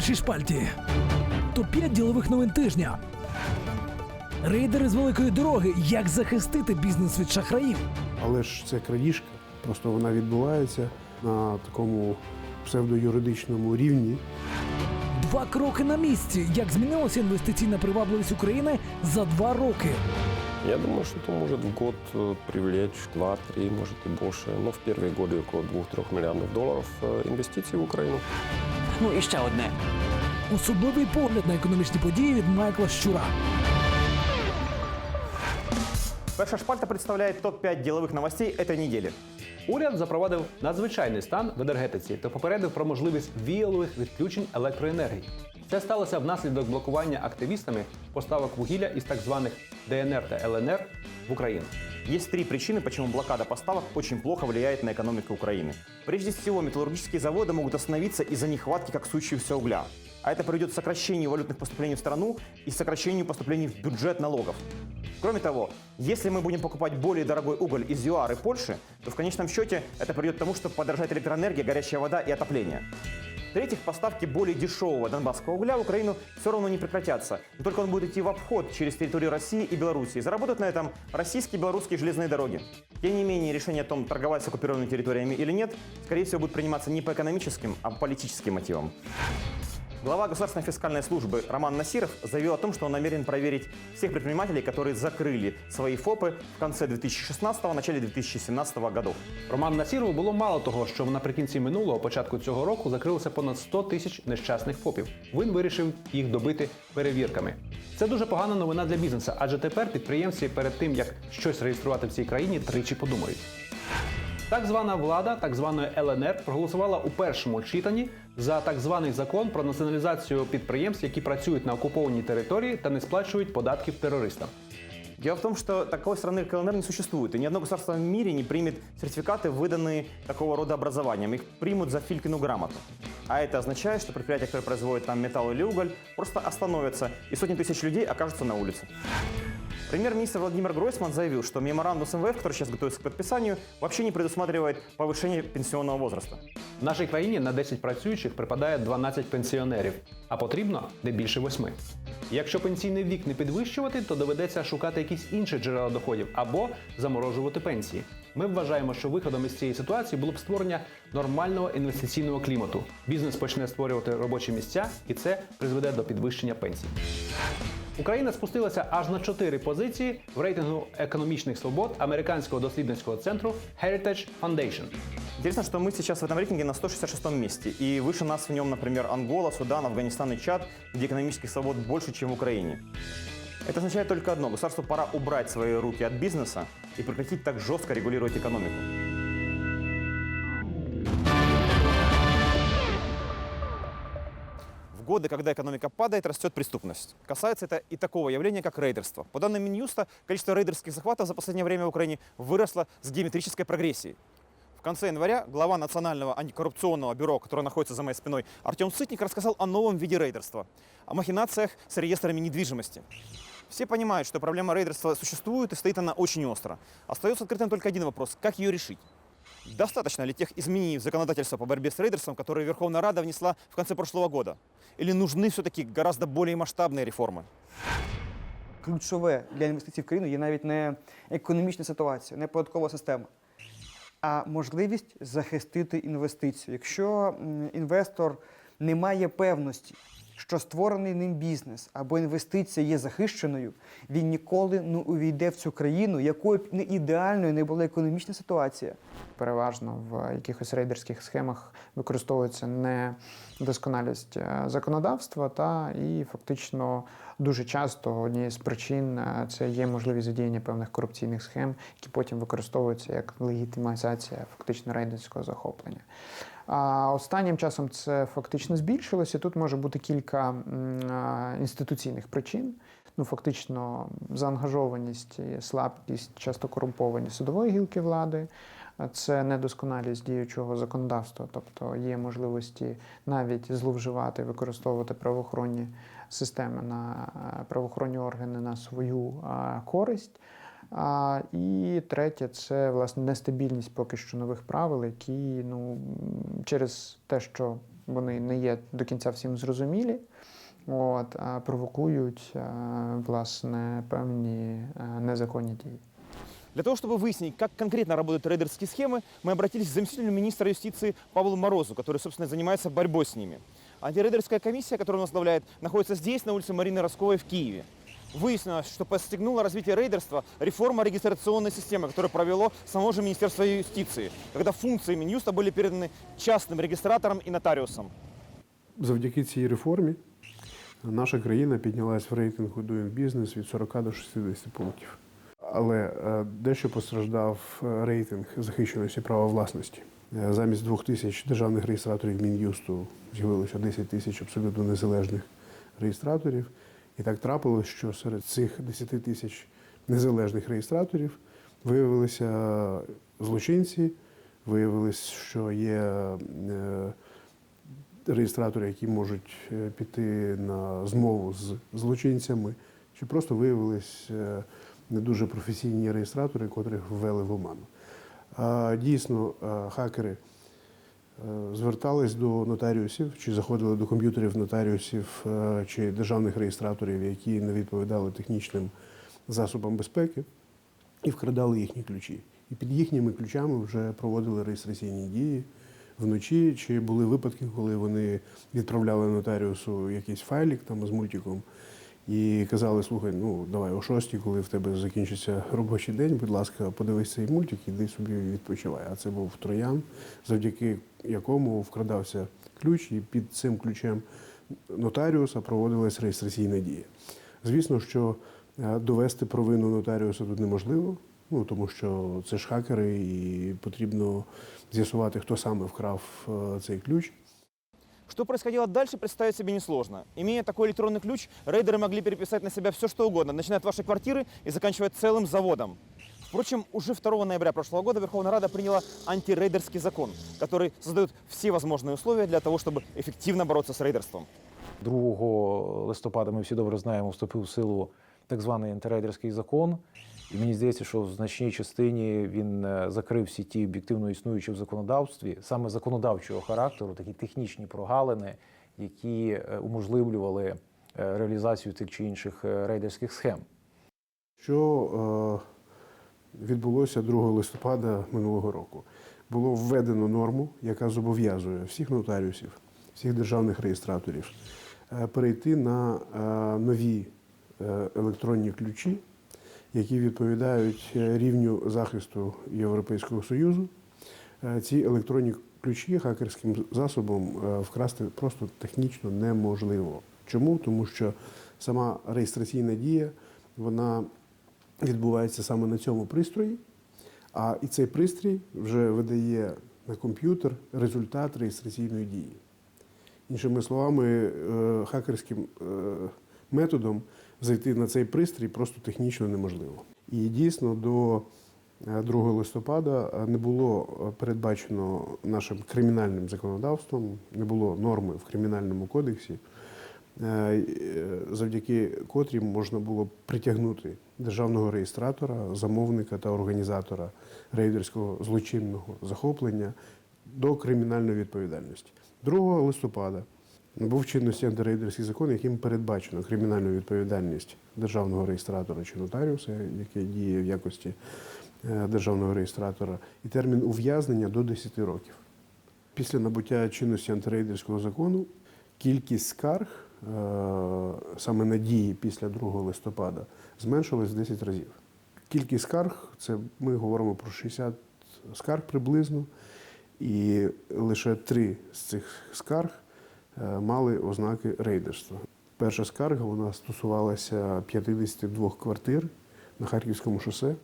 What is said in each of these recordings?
першій шпальті топ-5 ділових новин тижня. Рейдери з великої дороги. Як захистити бізнес від шахраїв? Але ж це крадіжка. Просто вона відбувається на такому псевдоюридичному рівні. Два кроки на місці. Як змінилася інвестиційна привабливість України за два роки? Я думаю, что это может в год э, привлечь 2-3, может и больше, но в первые годы около 2-3 миллиардов долларов э, инвестиций в Украину. Ну і ще одне. Особливий погляд на економічні події від Майкла Щура. Перша шпальта представляет топ-5 деловых новостей этой недели. Уряд запровадив надзвичайний стан в енергетиці та попередив про можливість віялових відключень електроенергії. Це сталося внаслідок блокування активістами поставок вугілля із так званих ДНР та ЛНР в Україну. Есть три причины, почему блокада поставок очень плохо влияет на экономику Украины. Прежде всего, металлургические заводы могут остановиться из-за нехватки как сущегося угля. А это приведет к сокращению валютных поступлений в страну и сокращению поступлений в бюджет налогов. Кроме того, если мы будем покупать более дорогой уголь из ЮАР и Польши, то в конечном счете это приведет к тому, что подорожает электроэнергия, горячая вода и отопление. В-третьих, поставки более дешевого донбасского угля в Украину все равно не прекратятся. Но только он будет идти в обход через территорию России и Белоруссии. Заработают на этом российские и белорусские железные дороги. Тем не менее, решение о том, торговать с оккупированными территориями или нет, скорее всего, будет приниматься не по экономическим, а по политическим мотивам. Глава Государственной фискальной службы Роман Насиров заявил о том, что он намерен проверить всех предпринимателей, которые закрыли свои ФОПы в конце 2016 начале 2017 годов. Роман Насірову було мало того, що наприкінці минулого, початку цього року, закрилося понад 100 тисяч нещасних ФОПів. Він вирішив їх добити перевірками. Це дуже погана новина для бізнесу, адже тепер підприємці перед тим як щось реєструвати в цій країні, тричі подумають. Так звана влада так званої ЛНР проголосувала у першому читанні за так званий закон про націоналізацію підприємств, які працюють на окупованій території та не сплачують податків терористам. Дело в том, что такой страны, как ЛНР, не существует. И ни одно государство в мире не примет сертификаты, выданные такого рода образованием. Их примут за Филькину грамоту. А это означает, что предприятия, которые производят там металл или уголь, просто остановятся, и сотни тысяч людей окажутся на улице. Премьер-министр Владимир Гройсман заявил, что меморандум с МВФ, который сейчас готовится к подписанию, вообще не предусматривает повышение пенсионного возраста. В нашій країні на 10 працюючих припадає 12 пенсіонерів, а потрібно не більше 8. Якщо пенсійний вік не підвищувати, то доведеться шукати якісь інші джерела доходів або заморожувати пенсії. Ми вважаємо, що виходом із цієї ситуації було б створення нормального інвестиційного клімату. Бізнес почне створювати робочі місця, і це призведе до підвищення пенсій. Україна спустилася аж на 4 позиції в рейтингу економічних свобод американського дослідницького центру Heritage Foundation. Интересно, что мы сейчас в этом рейтинге на 166 месте. И выше нас в нем, например, Ангола, Судан, Афганистан и Чад, где экономических свобод больше, чем в Украине. Это означает только одно. Государству пора убрать свои руки от бизнеса и прекратить так жестко регулировать экономику. Годы, когда экономика падает, растет преступность. Касается это и такого явления, как рейдерство. По данным Минюста, количество рейдерских захватов за последнее время в Украине выросло с геометрической прогрессией. В конце января глава Национального антикоррупционного бюро, которое находится за моей спиной, Артем Сытник рассказал о новом виде рейдерства, о махинациях с реестрами недвижимости. Все понимают, что проблема рейдерства существует и стоит она очень остро. Остается открытым только один вопрос – как ее решить? Достаточно ли тех изменений в законодательство по борьбе с рейдерством, которые Верховная Рада внесла в конце прошлого года? Или нужны все-таки гораздо более масштабные реформы? ключове для інвестицій в країну є навіть не економічна ситуація, не податкова система, а можливість захистити інвестицію. Якщо м, інвестор не має певності, що створений ним бізнес або інвестиція є захищеною, він ніколи не увійде в цю країну, якою б не ідеальною не була економічна ситуація. переважно в якихось рейдерських схемах використовується недосконалість е, законодавства, та і фактично дуже часто однією з причин е, це є можливість задіяння певних корупційних схем, які потім використовуються як легітимізація фактично рейдерського захоплення. А останнім часом це фактично збільшилося. Тут може бути кілька інституційних причин. Ну, фактично, заангажованість, слабкість, часто корумпованість судової гілки влади, це недосконалість діючого законодавства, тобто є можливості навіть зловживати, використовувати правоохоронні системи на правоохоронні органи на свою користь. А, і третє це власне нестабільність поки що нових правил, які ну, м, через те, що вони не є до кінця всім зрозумілі, от, а, провокують а, власне певні а, незаконні дії. Для того, чтобы выяснить, как конкретно работают рейдерские схемы, мы обратились к заместителю министра юстиции Павлу Морозу, который, собственно, занимается борьбой с ними. Антирейдерская комиссия, которую он возглавляет, находится здесь, на улице Марины Росковой в Киеве. Выяснилось, что подстегнуло развитие рейдерства реформа регистрационной системы, которую провело само же Министерство юстиции, когда функции Минюста были переданы частным регистраторам и нотариусам. Завдяки цій реформі наша країна піднялась в рейтингу Doing Business від 40 до 60 пунктів. Але е, дещо постраждав е, рейтинг захищеності права власності. Е, Замість двох тисяч державних реєстраторів Мін'юсту з'явилося 10 тисяч абсолютно незалежних реєстраторів. І так трапилось, що серед цих 10 тисяч незалежних реєстраторів виявилися злочинці, виявилось, що є е, реєстратори, які можуть е, піти на змову з злочинцями, чи просто виявились е, не дуже професійні реєстратори, котрих ввели в оману. Дійсно, хакери звертались до нотаріусів, чи заходили до комп'ютерів нотаріусів е, чи державних реєстраторів, які не відповідали технічним засобам безпеки, і вкрадали їхні ключі. І під їхніми ключами вже проводили реєстраційні дії вночі. Чи були випадки, коли вони відправляли нотаріусу якийсь файлік там з мультиком і казали: слухай, ну давай о шостій, коли в тебе закінчиться робочий день, будь ласка, подивись цей мультик, іди собі відпочивай. А це був троян, завдяки якому вкрадався ключ, і під цим ключем нотаріуса проводилась реєстраційна дія. Звісно, що е, довести провину нотаріуса тут неможливо, ну тому що це ж хакери, і потрібно з'ясувати, хто саме вкрав е, цей ключ. Что происходило дальше, представить себе несложно. Имея такой электронный ключ, рейдеры могли переписать на себя все, что угодно, начиная от вашей квартиры и заканчивая целым заводом. Впрочем, уже 2 ноября прошлого года Верховная Рада приняла антирейдерский закон, который создает все возможные условия для того, чтобы эффективно бороться с рейдерством. 2 листопада ми всі добре знаємо, вступив в силу так званий антирейдерський закон. І мені здається, що в значній частині він е, закрив всі ті об'єктивно існуючі в законодавстві, саме законодавчого характеру, такі технічні прогалини, які е, уможливлювали е, реалізацію тих чи інших е, рейдерських схем. Що е, відбулося 2 листопада минулого року? Було введено норму, яка зобов'язує всіх нотаріусів, всіх державних реєстраторів е, перейти на е, нові е, електронні ключі, які відповідають рівню захисту Європейського Союзу. Ці електронні ключі хакерським засобом вкрасти просто технічно неможливо. Чому? Тому що сама реєстраційна дія вона відбувається саме на цьому пристрої, а і цей пристрій вже видає на комп'ютер результат реєстраційної дії. Іншими словами, е, хакерським е, методом зайти на цей пристрій просто технічно неможливо. І дійсно до е, 2 листопада е, не було передбачено нашим кримінальним законодавством, не було норми в кримінальному кодексі, завдяки котрім можна було притягнути державного реєстратора, замовника та організатора рейдерського злочинного захоплення до кримінальної відповідальності. 2 листопада був чинності антирейдерський закон, яким передбачено кримінальну відповідальність державного реєстратора чи нотаріуса, який діє в якості е, державного реєстратора, і термін ув'язнення до 10 років. Після набуття чинності антирейдерського закону кількість скарг саме надії після 2 листопада зменшилась в 10 разів. Кількість скарг це ми говоримо про 60 скарг приблизно, і лише три з цих скарг е, мали ознаки рейдерства. Перша скарга вона стосувалася 52 квартир на Харківському шосе.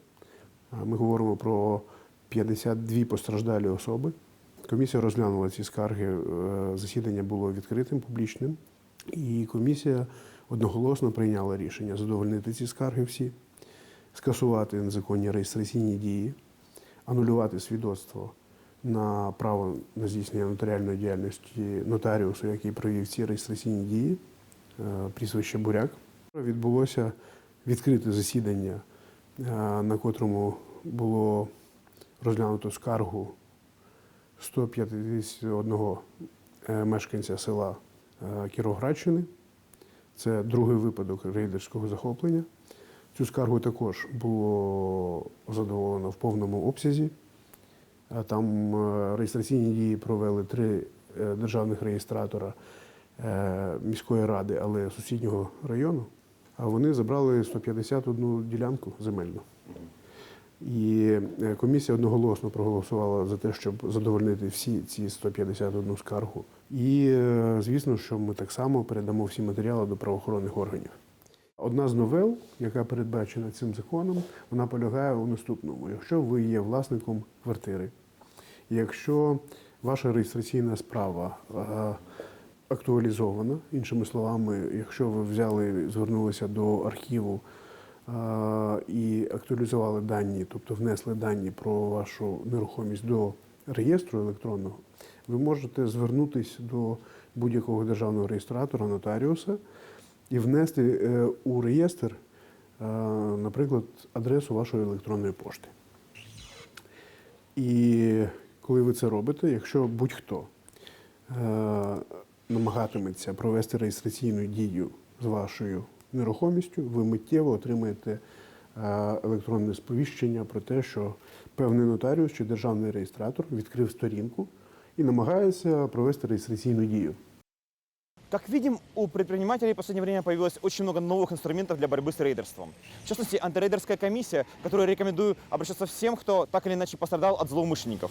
Ми говоримо про 52 постраждалі особи. Комісія розглянула ці скарги. е, Засідання було відкритим, публічним, і комісія одноголосно прийняла рішення задовольнити ці скарги всі, скасувати незаконні реєстраційні дії, анулювати свідоцтво на право на здійснення нотаріальної діяльності нотаріусу, який провів ці реєстраційні дії, е, прізвище Буряк. Відбулося відкрите засідання, е, на котрому було розглянуто скаргу 151 е, мешканця села Кіровоградщини. Це другий випадок рейдерського захоплення. Цю скаргу також було задоволено в повному обсязі. Там е, реєстраційні дії провели три е, державних реєстратора е, міської ради, але сусіднього району. А вони забрали 151 ділянку земельну. І комісія одноголосно проголосувала за те, щоб задовольнити всі ці 151 скаргу. І е, звісно, що ми так само передамо всі матеріали до правоохоронних органів. Одна з новел, яка передбачена цим законом, вона полягає у наступному: якщо ви є власником квартири, якщо ваша реєстраційна справа е, актуалізована, іншими словами, якщо ви взяли, звернулися до архіву е, і актуалізували дані, тобто внесли дані про вашу нерухомість до реєстру електронного, ви можете звернутися до будь-якого державного реєстратора, нотаріуса і внести е, у реєстр, е, наприклад, адресу вашої електронної пошти. І коли ви це робите, якщо будь-хто е, намагатиметься провести реєстраційну дію з вашою нерухомістю, ви миттєво отримаєте електронне сповіщення про те, що певний нотаріус чи державний реєстратор відкрив сторінку і намагається провести реєстраційну дію. Как видим, у предпринимателей в последнее время появилось очень много новых инструментов для борьбы с рейдерством. В частности, антирейдерская комиссия, которую рекомендую обращаться всем, кто так или иначе пострадал от злоумышленников.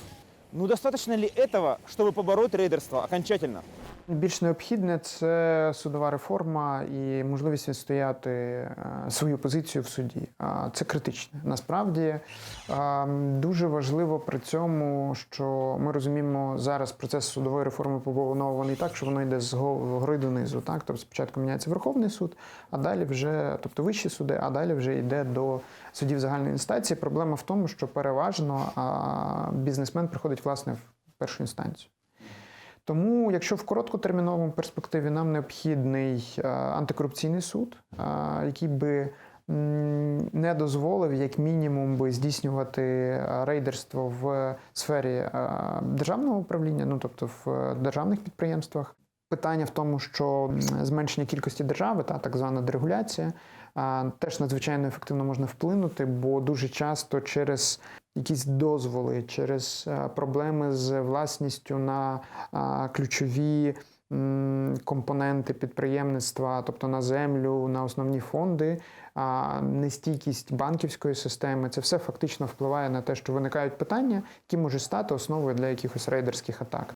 Ну, достаточно ли этого, чтобы побороть рейдерство окончательно? Більш необхідне це судова реформа і можливість відстояти е, свою позицію в суді. Це критичне. Насправді е, дуже важливо при цьому, що ми розуміємо зараз процес судової реформи побудований так, що воно йде з го- гори донизу. Так, тобто спочатку міняється Верховний суд, а далі вже, тобто вищі суди, а далі вже йде до судів загальної інстанції. Проблема в тому, що переважно бізнесмен приходить власне в першу інстанцію. Тому, якщо в короткотерміновому перспективі нам необхідний е, антикорупційний суд, е, який би не дозволив, як мінімум, би здійснювати е, рейдерство в сфері державного управління, ну тобто в державних підприємствах. Питання в тому, що зменшення кількості держави, та так звана дерегуляція, теж надзвичайно ефективно можна вплинути, бо дуже часто через якісь дозволи, через е, проблеми з власністю на ключові компоненти підприємництва, тобто на землю, на основні фонди, нестійкість банківської системи, це все фактично впливає на те, що виникають питання, які можуть стати основою для якихось рейдерських атак.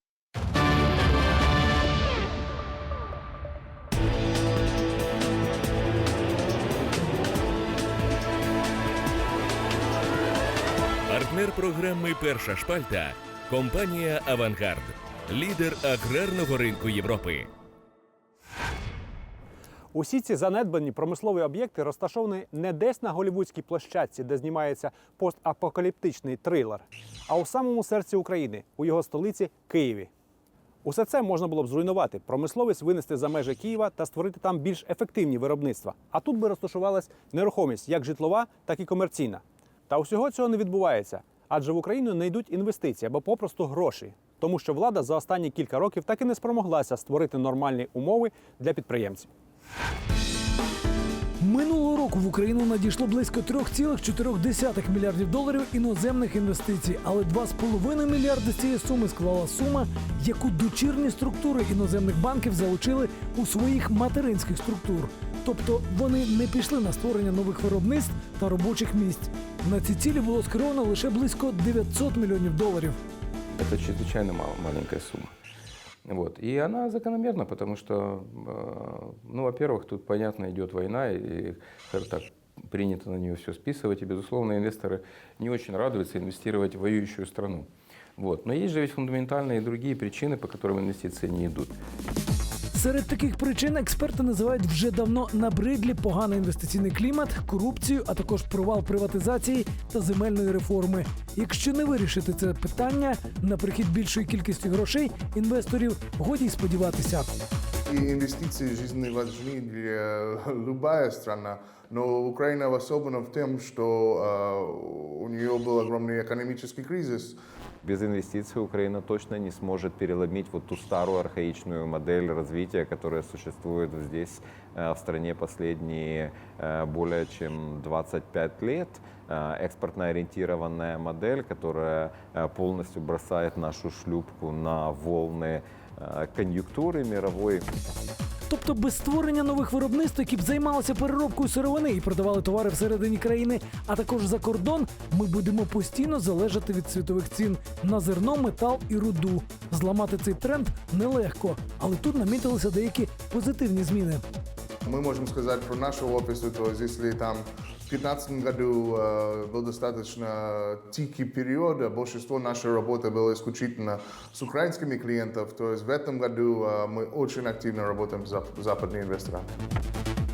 Програми Перша шпальта компанія Авангард, лідер аграрного ринку Європи. Усі ці занедбані промислові об'єкти розташовані не десь на голівудській площадці, де знімається постапокаліптичний трилер, а у самому серці України, у його столиці Києві. Усе це можна було б зруйнувати, промисловість винести за межі Києва та створити там більш ефективні виробництва. А тут би розташувалась нерухомість як житлова, так і комерційна. Та усього цього не відбувається, адже в Україну не йдуть інвестиції або попросту гроші, тому що влада за останні кілька років так і не спромоглася створити нормальні умови для підприємців. Минулого року в Україну надійшло близько 3,4 мільярдів доларів іноземних інвестицій, але 2,5 мільярди з цієї суми склала сума, яку дочірні структури іноземних банків залучили у своїх материнських структур. Тобто вони не пішли на створення нових виробництв та робочих місць. На ці цілі було скеровано лише близько 900 мільйонів доларів. Это чрезвычайно мал- маленькая сумма. Вот. И она закономерна, потому что, э, ну, во-первых, тут, понятно, идет война, и, скажем так, принято на нее все списывать, и, безусловно, инвесторы не очень радуются инвестировать в воюющую страну. Вот. Но есть же ведь фундаментальные и другие причины, по которым инвестиции не идут. Серед таких причин експерти називають вже давно набридлі поганий інвестиційний клімат, корупцію, а також провал приватизації та земельної реформи. Якщо не вирішити це питання на прихід більшої кількості грошей, інвесторів годі й сподіватися. И инвестиции жизненно важны для любая страна, но Украина особенно в том, что э, у нее был огромный экономический кризис. Без инвестиций Украина точно не сможет переломить вот ту старую архаичную модель развития, которая существует здесь, э, в стране последние э, более чем 25 лет. Э, Экспортно-ориентированная модель, которая э, полностью бросает нашу шлюпку на волны э, конъюнктуры мировой. Тобто без створення нових виробництв, які б займалися переробкою сировини і продавали товари всередині країни, а також за кордон, ми будемо постійно залежати від світових цін на зерно, метал і руду. Зламати цей тренд нелегко, але тут намітилися деякі позитивні зміни. Мы можем сказать про нашу офису, то есть если там в 2015 году э, был достаточно тихий период, а большинство нашей работы было исключительно с украинскими клиентами, то есть в этом году э, мы очень активно работаем с зап- западными инвесторами.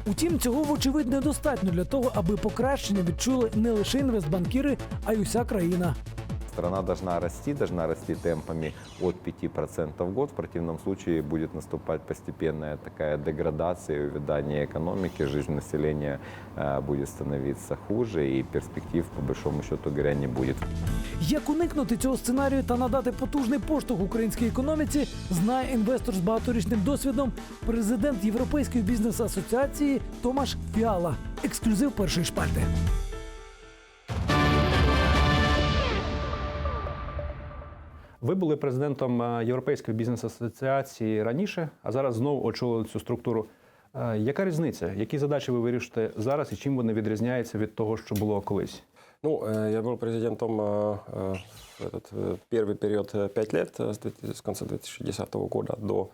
Утім, цього вочевидь недостатньо для того, аби покращення відчули не лише інвестбанкіри, а й уся країна. Страна должна расти, должна расти темпами от 5% в год. В противном случае будет наступать постепенная такая деградация, увядание экономики, жизнь населения э, будет становиться хуже, и перспектив, по большому счету говоря, не будет. Як уникнути цього сценарію та надати потужний поштовх українській економіці, знає інвестор з багаторічним досвідом, президент Європейської бізнес-асоціації Томаш Фіала. Ексклюзив першої шпальти. Ви були президентом е, Європейської бізнес-асоціації раніше, а зараз знову очолили цю структуру. Е, Яка різниця? Які задачі ви вирішуєте зараз і чим вони відрізняються від того, що було колись? Ну, э, я был президентом э, э, в этот э, первый период 5 лет, э, с, 2000 с конца 2010 года до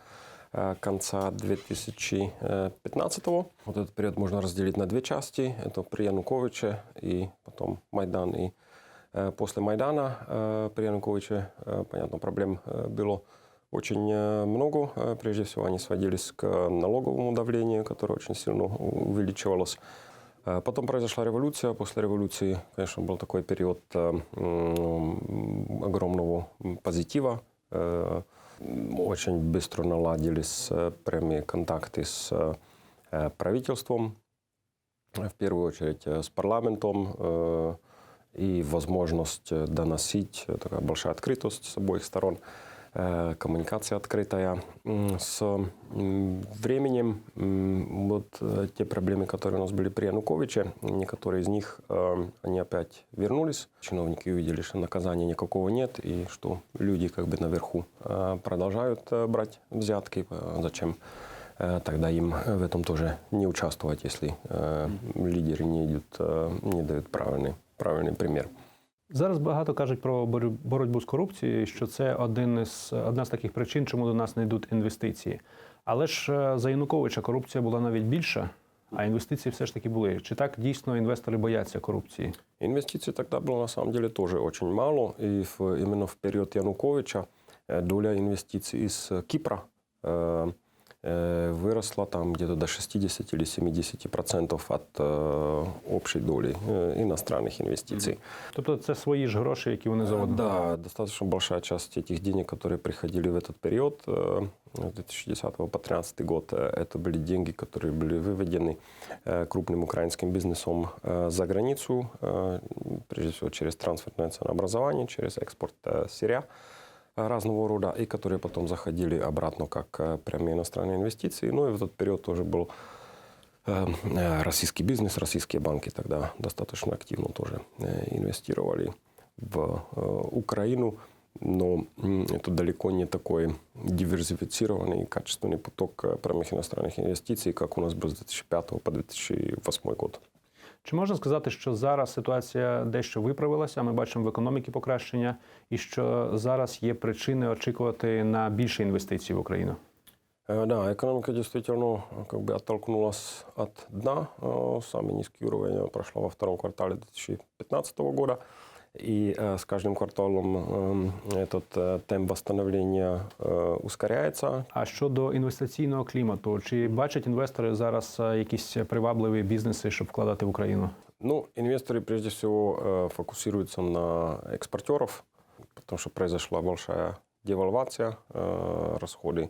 э, конца 2015. Вот этот период можно разделить на две части. Это при Януковиче и потом Майдан. И э, После Майдана э, при Януковиче, э, понятно, проблем э, было очень э, много. Э, Прежде всего, они сводились к налоговому давлению, которое очень сильно увеличивалось. Э, Потом произошла революция. После революции, конечно, был такой период э, огромного позитива. Э, Очень быстро наладились э, прямые контакты с э, правительством, э, в первую очередь э, с парламентом, э, и возможность э, доносить, э, такая большая открытость с обоих сторон, э, коммуникация открытая. М, С м, временем м, вот э, те проблемы, которые у нас были при Януковиче, некоторые из них, э, они опять вернулись. Чиновники увидели, что наказания никакого нет, и что люди как бы наверху э, продолжают э, брать взятки. Э, Зачем э, тогда им в этом тоже не участвовать, если э, лидеры не, идут, э, не дают правильный, правильный пример. Зараз багато кажуть про борю- боротьбу з корупцією, що це один із, одна з таких причин, чому до нас не йдуть інвестиції. Але ж е, за Януковича корупція була навіть більша, а інвестиції все ж таки були. Чи так дійсно інвестори бояться корупції? Инвестиций тогда было на самом деле тоже очень мало. И в- именно в период Януковича э, доля инвестиций из э, Кипра э, э, выросла там где-то до 60 или 70 процентов от э, общей доли э, иностранных инвестиций. Тобто це свої ж гроші, які вони заводили? Да, достаточно большая часть этих денег, которые приходили в этот период, э, с 2010 по 2013 год, э, это были деньги, которые были выведены э, крупным украинским бизнесом э, за границу, э, прежде всего через трансферное ценообразование, через экспорт э, сырья э, разного рода, и которые потом заходили обратно как э, прямые иностранные инвестиции. Ну и в этот период тоже был э, э, российский бизнес, российские банки тогда достаточно активно тоже э, инвестировали в э, Украину, но м, это далеко не такой диверсифицированный и качественный поток э, прямых иностранных инвестиций, как у нас был с 2005 по 2008 год. Чи можна сказати, що зараз ситуація дещо виправилася? Ми бачимо в економіці покращення, і що зараз є причини очікувати на більше інвестицій в Україну? Э, Да, экономика действительно э, как бы оттолкнулась от дна. Э, Самый низкий уровень э, прошла во втором квартале 2015 года. И э, с каждым кварталом э, этот э, темп восстановления э, ускоряется. А щодо інвестиційного клімату, чи бачать інвестори зараз е, якісь привабливі бізнеси, щоб вкладати в Україну? Ну, инвесторы прежде всего э, фокусируются на экспортеров, потому что произошла большая девальвация, э, расходы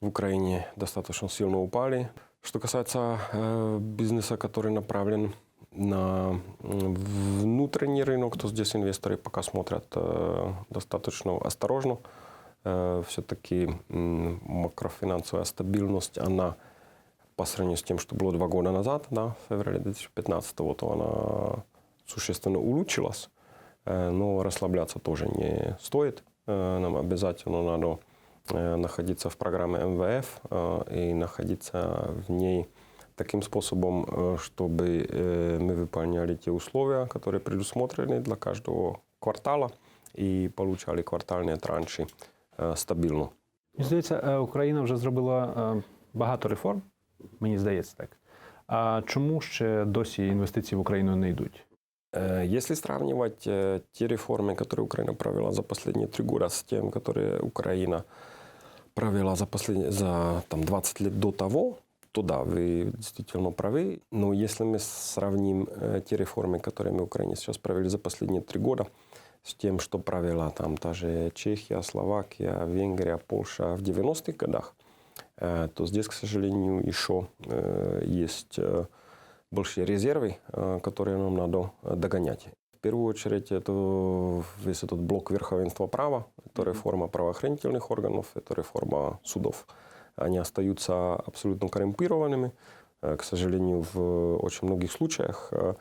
в Украине достаточно сильно упали. Что касается э, бизнеса, который направлен на внутренний рынок, то здесь инвесторы пока смотрят э, достаточно осторожно. Все-таки макрофинансовая стабильность, она по сравнению с тем, что было два года назад, да, в феврале 2015, то она существенно улучшилась. Э, Но расслабляться тоже не стоит. Э, Нам обязательно надо э, находиться в программе МВФ э, и находиться в ней таким способом, э, чтобы э, мы выполняли те условия, которые предусмотрены для каждого квартала и получали квартальные транши э, стабильно. Мені здається, е, Україна вже зробила е, багато реформ. Мені здається так. А чому ще досі інвестиції в Україну не йдуть? Э, Если сравнивать э, те реформы, которые Украина провела за последние три года с тем, которые Украина провела за, последние, за там, 20 лет до того, то да, вы действительно правы. Но если мы сравним э, те реформы, которые мы в Украине сейчас провели за последние три года, с тем, что провела там та же Чехия, Словакия, Венгрия, Польша в 90-х годах, э, то здесь, к сожалению, еще э, есть э, большие резервы, э, которые нам надо э, догонять. В первую очередь, это весь этот блок верховенства права, это реформа правоохранительных органов, это реформа судов. Они остаются абсолютно коррумпированными. Э, К сожалению, в очень многих случаях э,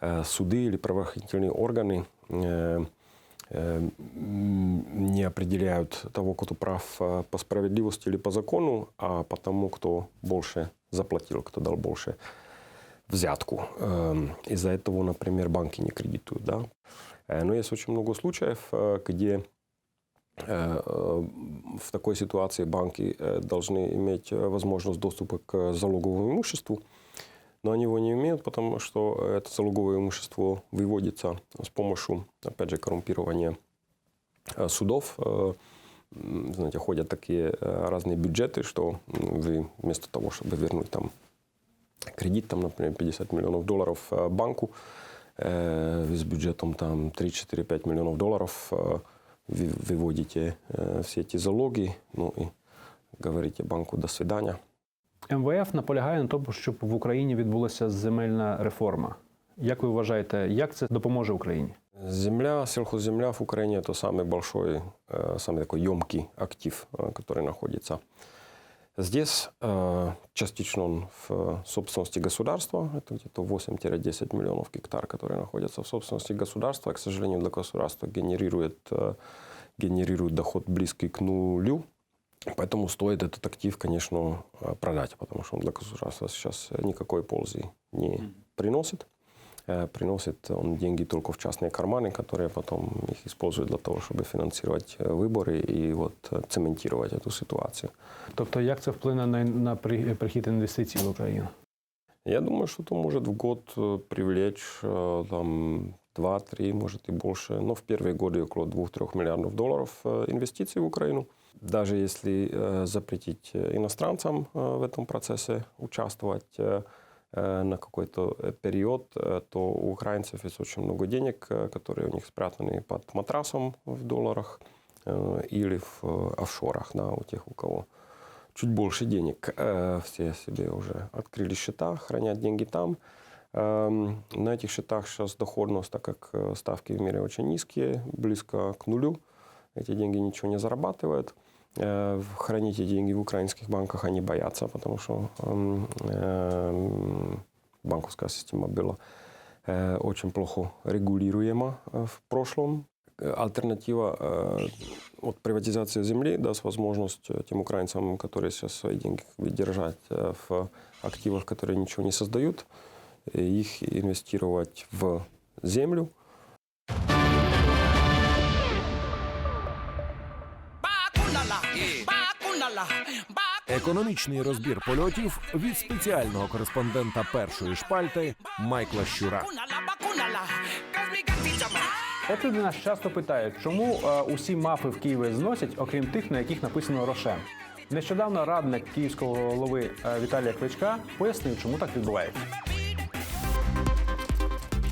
э, суды или правоохранительные органы э, э, не определяют того, кто прав э, по справедливости или по закону, а по тому, кто больше заплатил, кто дал больше взятку. Эм, Из-за этого, например, банки не кредитуют. Да? Э, Но есть очень много случаев, э, где э, э, в такой ситуации банки э, должны иметь э, возможность доступа к залоговому имуществу, но они его не имеют, потому что это залоговое имущество выводится с помощью, опять же, коррумпирования э, судов. Э, Знаете, ходят такие э, разные бюджеты, что вы вместо того, чтобы вернуть там кредит, там, например, 50 миллионов долларов э, банку, э, с бюджетом там 3-4-5 миллионов долларов э, выводите э, все эти залоги, ну и говорите банку «до свидания». МВФ наполягає на тому, щоб в Україні відбулася земельна реформа. Як ви вважаєте, як це допоможе Україні? Земля, сельхозземля в Украине – это самый большой, э, самый такой емкий актив, э, который находится. Здесь э, частично он в э, собственности государства, это где-то 8-10 миллионов гектар, которые находятся в собственности государства. К сожалению, для государства генерирует, э, генерирует доход близкий к нулю, поэтому стоит этот актив, конечно, э, продать, потому что он для государства сейчас никакой пользы не приносит. Э, Приносит он деньги только в частные карманы, которые потом их используют для того, чтобы финансировать э, выборы и вот э, цементировать эту ситуацию. Тобто, як це вплине на, на при- прихід інвестицій в Україну? Я думаю, что это может в год э, привлечь э, там 2-3, может и больше, но в первые годы около 2-3 миллиардов долларов э, инвестиций в Украину. Даже если э, запретить э, иностранцам э, в этом процессе участвовать э, э, на какой-то э, период, э, то у украинцев есть очень много денег, э, которые у них спрятаны под матрасом в долларах э, или в э, офшорах, да, у тех, у кого чуть больше денег. Э, Все себе уже открыли счета, хранят деньги там. Эм, На этих счетах сейчас доходность, так как э, ставки в мире очень низкие, близко к нулю. Эти деньги ничего не зарабатывают. э, хранить эти деньги в украинских банках они боятся, потому что м, э, банковская система была э, очень плохо регулируема э, в прошлом. Альтернатива от приватизации земли даст возможность тем украинцам, которые сейчас свои деньги э, в активах, которые ничего не создают, их инвестировать в землю, Економічний розбір польотів від спеціального кореспондента першої шпальти Майкла Щура. От люди нас часто питають, чому е, усі мафи в Києві зносять, окрім тих, на яких написано Рошен. Нещодавно радник київського голови е, Віталія Кличка пояснив, чому так відбувається.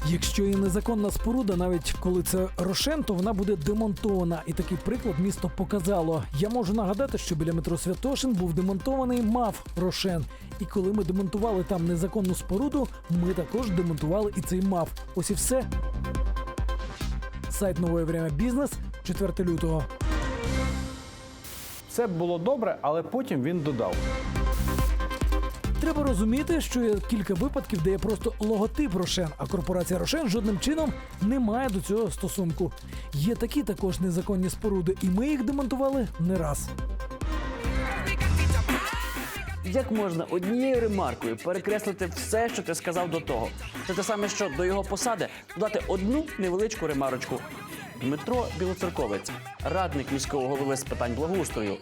Якщо і незаконна споруда, навіть коли це Рошен, то вона буде демонтована. І такий приклад місто показало. Я можу нагадати, що біля метро Святошин був демонтований МАФ Рошен. І коли ми демонтували там незаконну споруду, ми також демонтували і цей МАФ. Ось і все. Сайт нове время бізнес 4 лютого. Це було добре, але потім він додав. Треба розуміти, що є кілька випадків, де є просто логотип Рошен, а корпорація Рошен жодним чином не має до цього стосунку. Є такі також незаконні споруди, і ми їх демонтували не раз. Як можна однією ремаркою перекреслити все, що ти сказав до того? Це те саме, що до його посади додати одну невеличку ремарочку. Дмитро Білоцерковець, радник міського голови з питань благоустрою,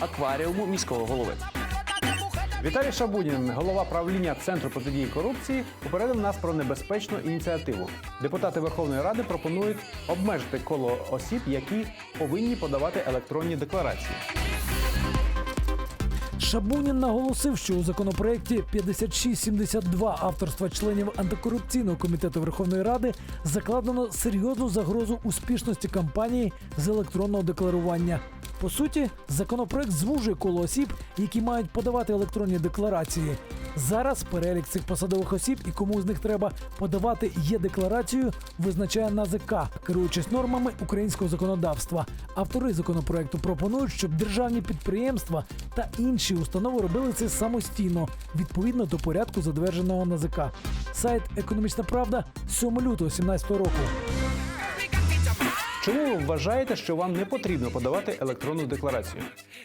акваріуму міського голови. Віталій Шабунін, голова правління Центру протидії корупції, попередив нас про небезпечну ініціативу. Депутати Верховної Ради пропонують обмежити коло осіб, які повинні подавати електронні декларації. Шабунін наголосив, що у законопроекті 5672 авторства членів антикорупційного комітету Верховної Ради закладено серйозну загрозу успішності кампанії з електронного декларування. По суті, законопроект звужує коло осіб, які мають подавати електронні декларації. Зараз перелік цих посадових осіб і кому з них треба подавати є декларацію, визначає НАЗК, керуючись нормами українського законодавства. Автори законопроекту пропонують, щоб державні підприємства та інші установи робили це самостійно, відповідно до порядку затвердженого НАЗК. Сайт Економічна Правда 7 лютого 2017 року. Чому ви вважаєте, що вам не потрібно подавати електронну декларацію?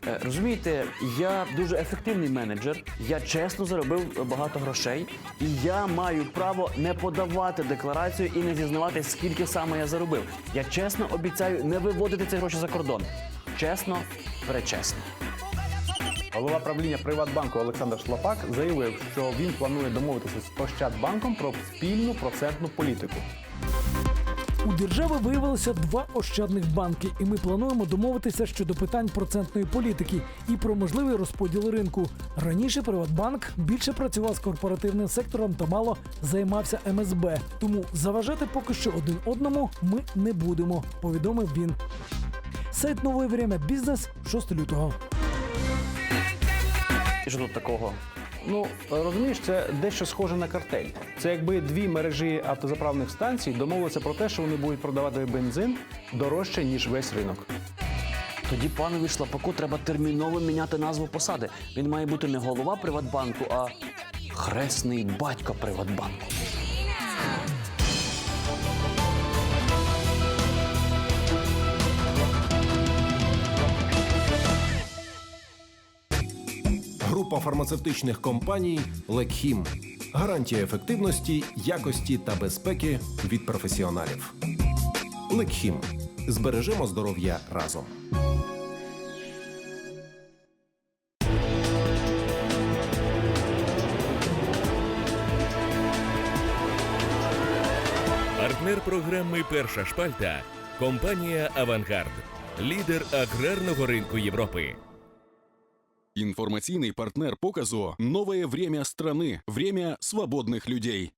Е, Розумієте, я дуже ефективний менеджер. Я чесно заробив багато грошей, і я маю право не подавати декларацію і не зізнавати, скільки саме я заробив. Я чесно обіцяю не виводити ці гроші за кордон. Чесно, перечесно. Голова правління Приватбанку Олександр Шлапак заявив, що він планує домовитися з Ощадбанком про спільну процентну політику. У держави виявилося два ощадних банки, і ми плануємо домовитися щодо питань процентної політики і про можливий розподіл ринку. Раніше Приватбанк більше працював з корпоративним сектором та мало займався МСБ. Тому заважати поки що один одному ми не будемо. Повідомив він. Сайт нове время бізнес 6 лютого. І такого? Ну розумієш, це дещо схоже на картель. Це якби дві мережі автозаправних станцій домовилися про те, що вони будуть продавати бензин дорожче ніж весь ринок. Тоді панові Шлапаку треба терміново міняти назву посади. Він має бути не голова Приватбанку, а хресний батько Приватбанку. Група фармацевтичних компаній Лекхім. Гарантія ефективності, якості та безпеки від професіоналів. Лекхім. Збережемо здоров'я разом. Партнер програми Перша шпальта компанія Авангард, лідер аграрного ринку Європи. Информационный партнер показу «Новое время страны. Время свободных людей».